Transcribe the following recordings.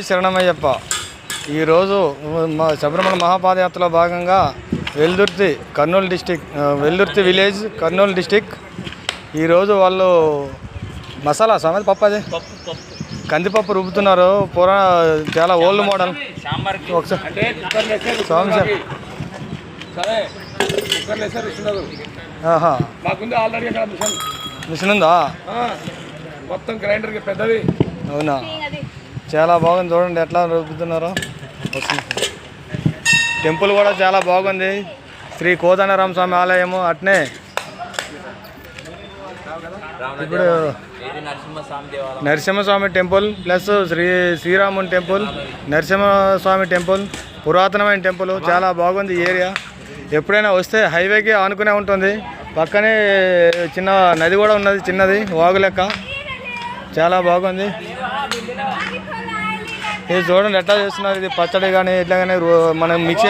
శరణమయ్యప్ప. ఈరోజు మా శబరిమల మహాపాదయాత్రలో భాగంగా Veldurthi Kurnool district Veldurthi village Kurnool district. ఈరోజు వాళ్ళు మసాలా సమేత పప్పు అది? పప్పు పప్పు. కందిపప్పు రుబ్బుతున్నారు. పురా చాలా ఓల్డ్ మోడల్ ఒకసారి. స్వామి సార్. మిషన్. ఉందా? మొత్తం గ్రైండర్కి పెద్దది. అవునా? చాలా బాగుంది చూడండి ఎట్లా రుబ్బుతున్నారో. వస్తుంది టెంపుల్ కూడా చాలా బాగుంది. శ్రీ కోదండరామ స్వామి ఆలయము అట్నే. ఇప్పుడు నరసింహస్వామి టెంపుల్ ప్లస్ శ్రీ శ్రీరాముని టెంపుల్ నరసింహస్వామి టెంపుల్ పురాతనమైన టెంపుల్ చాలా బాగుంది ఏరియా. ఎప్పుడైనా వస్తే హైవేకి ఆనుకునే ఉంటుంది. పక్కనే చిన్న నది కూడా ఉన్నది చిన్నది వాగు లెక్క. చాలా బాగుంది. ఇది చూడండి ఎట్లా చేస్తున్నారు ఇది పచ్చడి కానీ ఎట్లా కానీ మనం మిక్సీ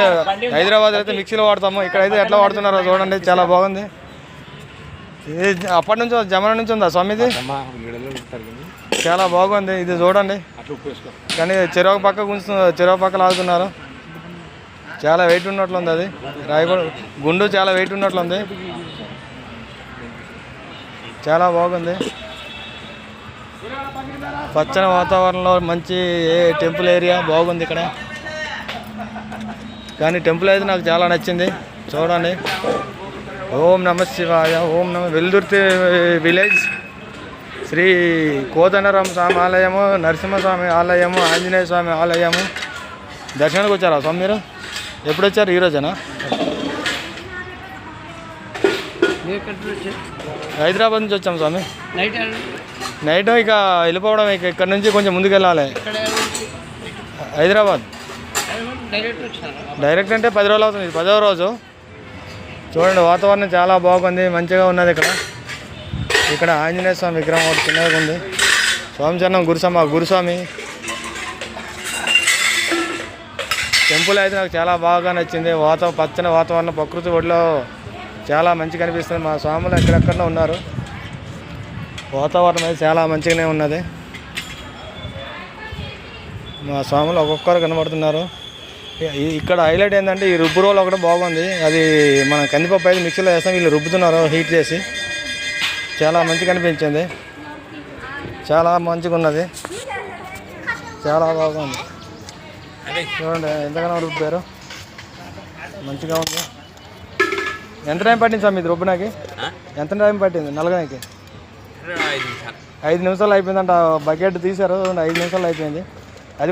హైదరాబాద్ అయితే మిక్సీలో వాడతాము ఇక్కడ అయితే ఎట్లా వాడుతున్నారో చూడండి చాలా బాగుంది. ఇది అప్పటి నుంచి జమన నుంచి ఉందా స్వామిది? చాలా బాగుంది ఇది చూడండి. కానీ చెరువు పక్క గుంజు చెరువు పక్క లాగుతున్నారు చాలా వెయిట్ ఉన్నట్లుంది అది. రాయగూడ గుండు చాలా వెయిట్ ఉన్నట్లుంది. చాలా బాగుంది. పచ్చని వాతావరణంలో మంచి ఏ టెంపుల్ ఏరియా బాగుంది ఇక్కడ? కానీ టెంపుల్ అయితే నాకు చాలా నచ్చింది. చూడండి. ఓం నమ శివాయ ఓం నమ వెల్దుర్తి విలేజ్. శ్రీ కోదండరామ స్వామి ఆలయము నరసింహస్వామి ఆలయము ఆంజనేయ స్వామి ఆలయము. దర్శనానికి వచ్చారా స్వామి మీరు? ఎప్పుడు వచ్చారు? ఈరోజేనా హైదరాబాద్ నుంచి వచ్చాం స్వామి. నైట్ నైట్ ఇక వెళ్ళిపోవడం ఇక ఇక్కడ నుంచి కొంచెం ముందుకు వెళ్ళాలి హైదరాబాద్. డైరెక్ట్ అంటే పది రోజులు అవుతుంది. పదవ రోజు. చూడండి వాతావరణం చాలా బాగుంది. మంచిగా ఉన్నది ఇక్కడ. ఇక్కడ ఆంజనేయ స్వామి విగ్రహం ఒకటి చిన్నగా ఉంది. స్వామి గురుస్వామి గురుస్వామి. టెంపుల్ అయితే నాకు చాలా బాగా నచ్చింది. వాతావరణ పచ్చని వాతావరణం ప్రకృతి ఒడిలో చాలా మంచిగా అనిపిస్తుంది. మా స్వాములు ఎక్కడెక్కడో ఉన్నారు. వాతావరణం అయితే చాలా మంచిగానే ఉన్నది. మా స్వాములు ఒక్కొక్కరు కనబడుతున్నారు. ఇక్కడ హైలైట్ ఏంటంటే ఈ రుబ్బు రోల్ ఒకటి బాగుంది. అది మనం కందిపప్పు అయితే మిక్సీలో వేస్తాం. వీళ్ళు రుబ్బుతున్నారు హీట్ చేసి. చాలా మంచిగా అనిపించింది. చాలా మంచిగా ఉన్నది. చాలా బాగుంది. చూడండి ఎంతగానో రుబ్బారు మంచిగా ఉంది. ఎంత టైం పట్టింది సార్ మీది రుబ్బునాకి? ఎంత టైం పట్టింది నిమిషాలు ఐదు నిమిషాలు అయిపోయిందంట బకెట్ తీశారు ఐదు నిమిషాలు అయిపోయింది.